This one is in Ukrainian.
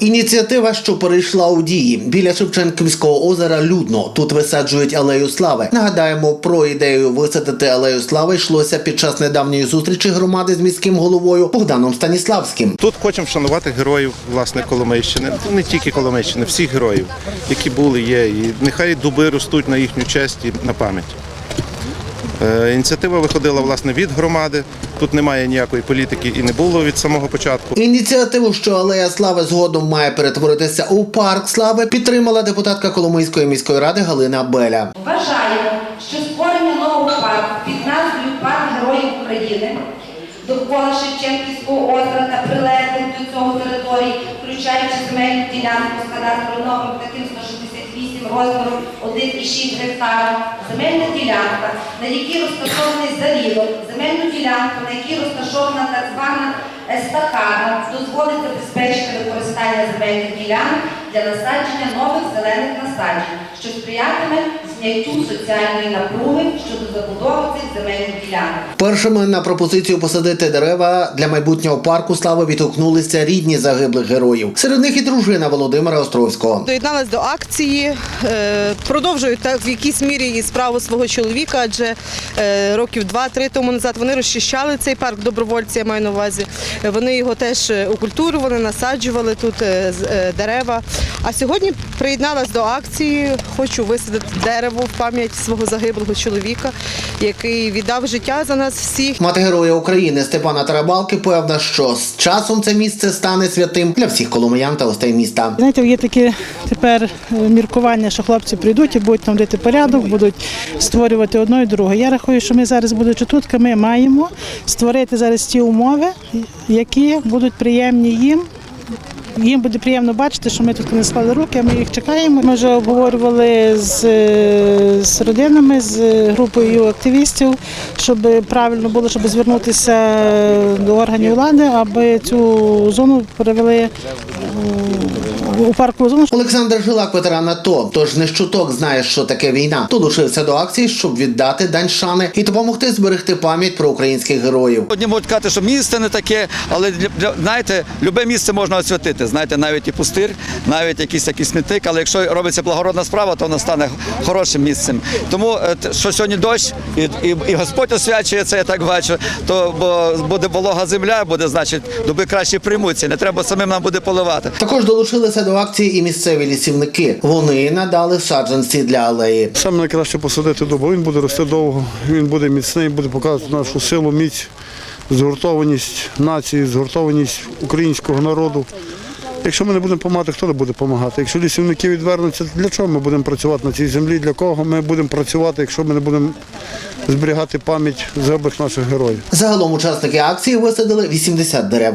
Ініціатива, що перейшла у дії біля Шевченківського озера людно. Тут висаджують алею слави. Нагадаємо, про ідею висадити алею слави йшлося під час недавньої зустрічі громади з міським головою Богданом Станіславським. Тут хочемо вшанувати героїв власне Коломийщини, не тільки Коломийщини, всіх героїв, які були, є. І нехай дуби ростуть на їхню честь і на пам'ять. Е, Ініціатива виходила власне від громади. Тут немає ніякої політики і не було від самого початку. Ініціативу, що алея слави згодом має перетворитися у парк слави, підтримала депутатка Коломийської міської ради Галина Беля. Вважаємо, що створення нового парку під назвою Парк Героїв України довкола Шевченківського озера та прилеглих до цього території, включаючи земельну ділянку з кадастровим таким 168 розміром 1,6 гектара, земельна ділянка, на якій розташований залівок, земельну ділянку, на якій розташована так звана естакада, дозволить забезпечити використання земельних ділянок для насадження нових зелених насаджень, що сприятиме зняттю соціальної напруги щодо забудови цих земельних ділянок. Першими на пропозицію посадити дерева для майбутнього парку слави відгукнулися рідні загиблих героїв. Серед них і дружина Володимира Островського. Доєдналась до акції, е, продовжують так в якійсь мірі і справу свого чоловіка, адже е, років два-три тому назад вони розчищали цей парк добровольці, я маю на увазі. Е, Вони його теж укультурували, насаджували тут е, е, дерева. А сьогодні приєдналась до акції. Хочу висадити дерево в пам'ять свого загиблого чоловіка, який віддав життя за нас всіх. Мати героя України Степана Тарабалки певна, що часом це місце стане святим для всіх коломиян та гостей міста. Знаєте, є таке тепер е, міркування, що хлопці прийдуть і будуть там дити порядок, будуть створювати одно і друге. Я рахую, що ми зараз, будучи тут, ми маємо створити зараз ті умови, які будуть приємні їм. Їм буде приємно бачити, що ми тут не склали руки, ми їх чекаємо. Ми вже обговорювали з, з родинами, з групою активістів, щоб правильно було, щоб звернутися до органів влади, аби цю зону перевели е, у паркову зону. Олександр Жилак, ветеран АТО, тож не щуток знає, що таке війна. Долучився до акції, щоб віддати дань шани і допомогти зберегти пам'ять про українських героїв. Одні можуть казати, що місце не таке, але для- знаєте, любе місце можна освятити. Знаєте, навіть і пустир, навіть якийсь якийсь смітник, але якщо робиться благородна справа, то воно стане хорошим місцем. Тому е, що сьогодні дощ, і, і, і Господь освячує це, я так бачу, то бо буде волога земля, буде, значить, дуби краще приймуться. Не треба самим нам буде поливати. Також долучилися до акції і місцеві лісівники. Вони надали саджанці для алеї. Саме найкраще посадити дуб, він буде рости довго, він буде міцний, буде показувати нашу силу, міць, згуртованість нації, згуртованість українського народу. Якщо ми не будемо допомагати, хто не буде допомагати? Якщо лісівники відвернуться, для чого ми будемо працювати на цій землі? Для кого ми будемо працювати, якщо ми не будемо зберігати пам'ять загиблих наших героїв? Загалом учасники акції висадили 80 дерев.